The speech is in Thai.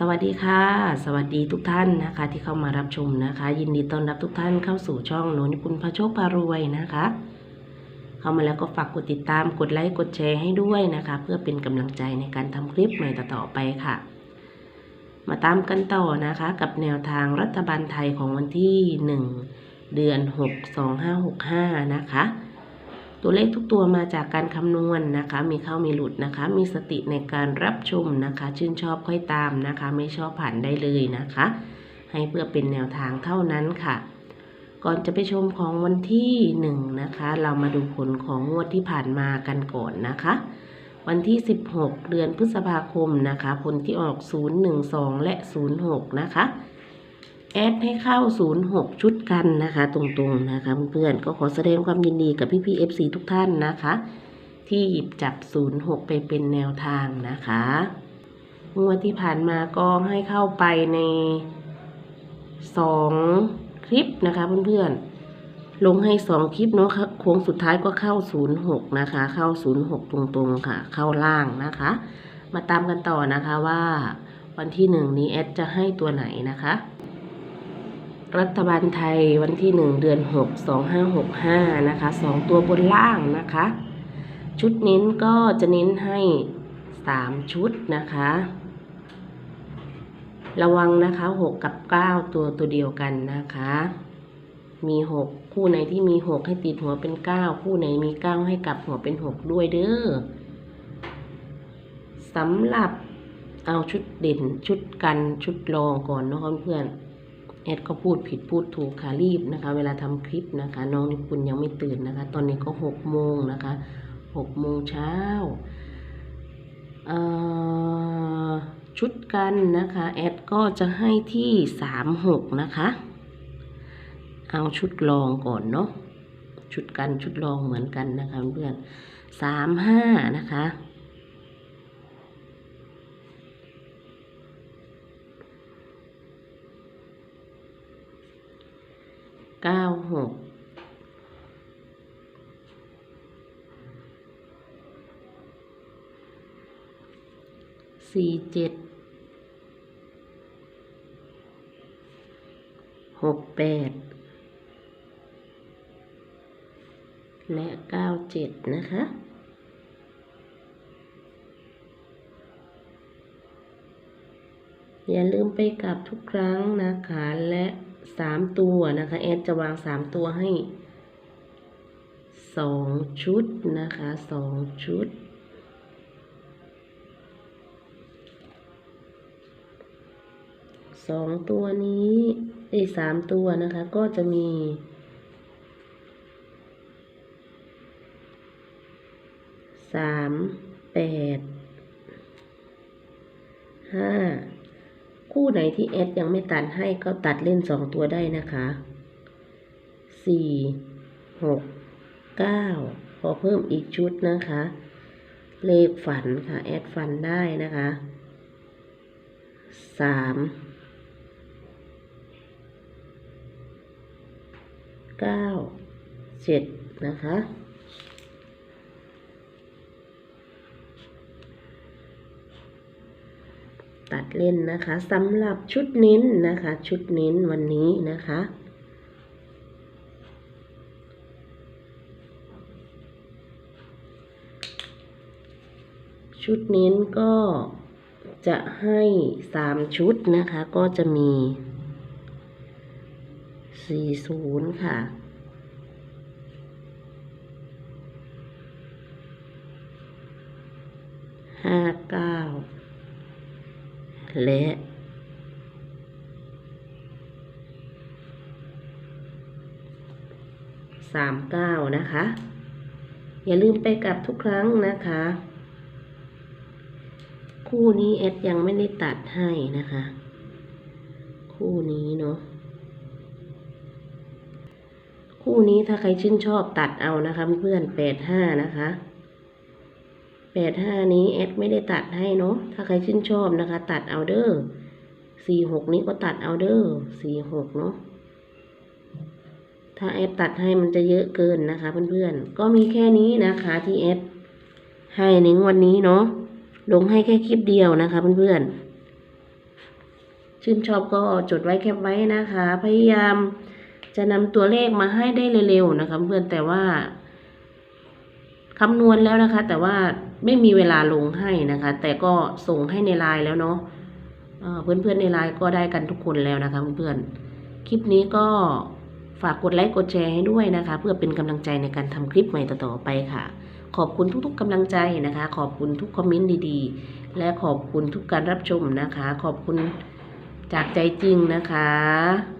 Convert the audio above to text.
สวัสดีค่ะ สวัสดีทุกท่านนะคะ ที่เข้ามารับชมนะคะ ยินดีต้อนรับทุกท่านเข้าสู่ช่องโนนิพุนพระโชคพารวยนะคะ เข้ามาแล้วก็ฝากกดติดตามกดไลค์กดแชร์ให้ด้วยนะคะ เพื่อเป็นกำลังใจในการทำคลิปใหม่ต่อๆไปค่ะ มาตามกันต่อนะคะ กับแนวทางรัฐบาลไทยของวันที่ 1 เดือน 6 2565 นะคะ ตัวเลขทุกตัวมาจากการคำนวณนะคะ มีเข้ามีหลุดนะคะ มีสติในการรับชมนะคะ ชื่นชอบค่อยตามนะคะ ไม่ชอบผ่านได้เลยนะคะ ให้เพื่อเป็นแนวทางเท่านั้นค่ะ ก่อนจะไปชมของวันที่หนึ่งนะคะ เรามาดูผลของงวดที่ผ่านมากันก่อนนะคะ วันที่ 16 เดือนพฤษภาคมนะคะ ผลที่ออก 012 และ 06 นะคะ แอดให้เข้า 06 ชุดกันนะคะ ตรงๆนะคะเพื่อนๆก็ขอแสดงความยินดีกับพี่ๆ FC ทุกท่านนะคะ ที่หยิบจับ 06 ไปเป็นแนวทางนะคะงวดที่ผ่านมาก็ให้เข้าไปใน 2 คลิปนะคะเพื่อนๆลงให้ 2 คลิปเนาะค่ะโค้งสุดท้ายก็เข้า 06 นะคะ เข้า 06 ตรงๆค่ะ เข้าล่างนะคะ มาตามกันต่อนะคะว่าวันที่1นี้แอดจะให้ตัวไหนนะคะ รัฐบาลไทยวันที่ 1 เดือน 6 2565 นะคะ 2 ตัวบนล่างนะคะ ชุดเน้นก็จะเน้นให้ 3 ชุดนะคะ ระวังนะคะ 6 กับ 9 ตัวตัวเดียวกันนะคะ มี 6 คู่ไหนที่มี 6 ให้ติดหัวเป็น 9 คู่ไหนมี 9 ให้กลับหัวเป็น 6 ด้วยเด้อสำหรับเอาชุดเด่นชุดกันชุดรองก่อนเนาะเพื่อนๆ แอดก็พูดผิดพูดถูกค่ะรีบนะคะ เวลาทำคลิปนะคะ น้องนิปุนยังไม่ตื่นนะคะ ตอนนี้ก็หกโมงนะคะหกโมงเช้าชุดกันนะคะแอดก็จะให้ที่สามหกนะคะ เอาชุดรองก่อนเนาะชุดกันชุดรองเหมือนกันนะคะเพื่อนสามห้านะคะ เก้าหกสี่เจ็ดหกแปดและเก้าเจ็ดนะคะอย่าลืมไปกลับทุกครั้งนะคะและ สามตัวนะคะแอดจะวางสามตัวให้สองชุดนะคะสองชุด สองตัวนี้ไอ้สามตัวนะคะก็จะมีสามแปดห้า คู่ไหนที่แอดยังไม่ตัดให้ก็ตัดเล่นสองตัวได้นะคะสี่หกเก้าพอเพิ่มอีกชุดนะคะ เลขฝันค่ะ แอดฝันได้นะคะสามเก้าเจ็ดนะคะ ตัดเล่นนะคะสำหรับชุดเน้นนะคะ ชุดเน้นวันนี้นะคะชุดเน้นก็จะให้สามชุดนะคะ ก็จะมีสี่ศูนย์ค่ะ ห้าเก้า และสามเก้านะคะ อย่าลืมไปกลับทุกครั้งนะคะ คู่นี้เอสยังไม่ได้ตัดให้นะคะ คู่นี้เนาะคู่นี้ถ้าใครชื่นชอบตัดเอานะคะเพื่อนแปดห้านะคะ แปดห้านี้แอดไม่ได้ตัดให้เนาะถ้าใครชื่นชอบนะคะ ตัดเอาเด้อสี่หกนี้ก็ตัดเอาเด้อสี่หกเนาะถ้าแอดตัดให้มันจะเยอะเกินนะคะเพื่อนๆ ก็มีแค่นี้นะคะที่แอดให้ในงวันนี้เนาะลงให้แค่คลิปเดียวนะคะเพื่อนๆ ชื่นชอบก็จดไว้แคปไว้นะคะ พยายามจะนำตัวเลขมาให้ได้เร็วๆนะคะเพื่อนแต่ว่าคำนวณแล้วนะคะ แต่ว่า ไม่มีเวลาลงให้นะคะ แต่ก็ส่งให้ในไลน์แล้วเนาะเอ่อเพื่อนๆในไลน์ก็ได้กันทุกคนแล้วนะคะเพื่อนๆคลิปนี้ก็ฝากกดไลค์กดแชร์ให้ด้วยนะคะ เพื่อเป็นกำลังใจในการทำคลิปใหม่ต่อๆไปค่ะ ขอบคุณทุกๆกำลังใจนะคะ ขอบคุณทุกคอมเมนต์ดีๆ และขอบคุณทุกการรับชมนะคะ ขอบคุณจากใจจริงนะคะ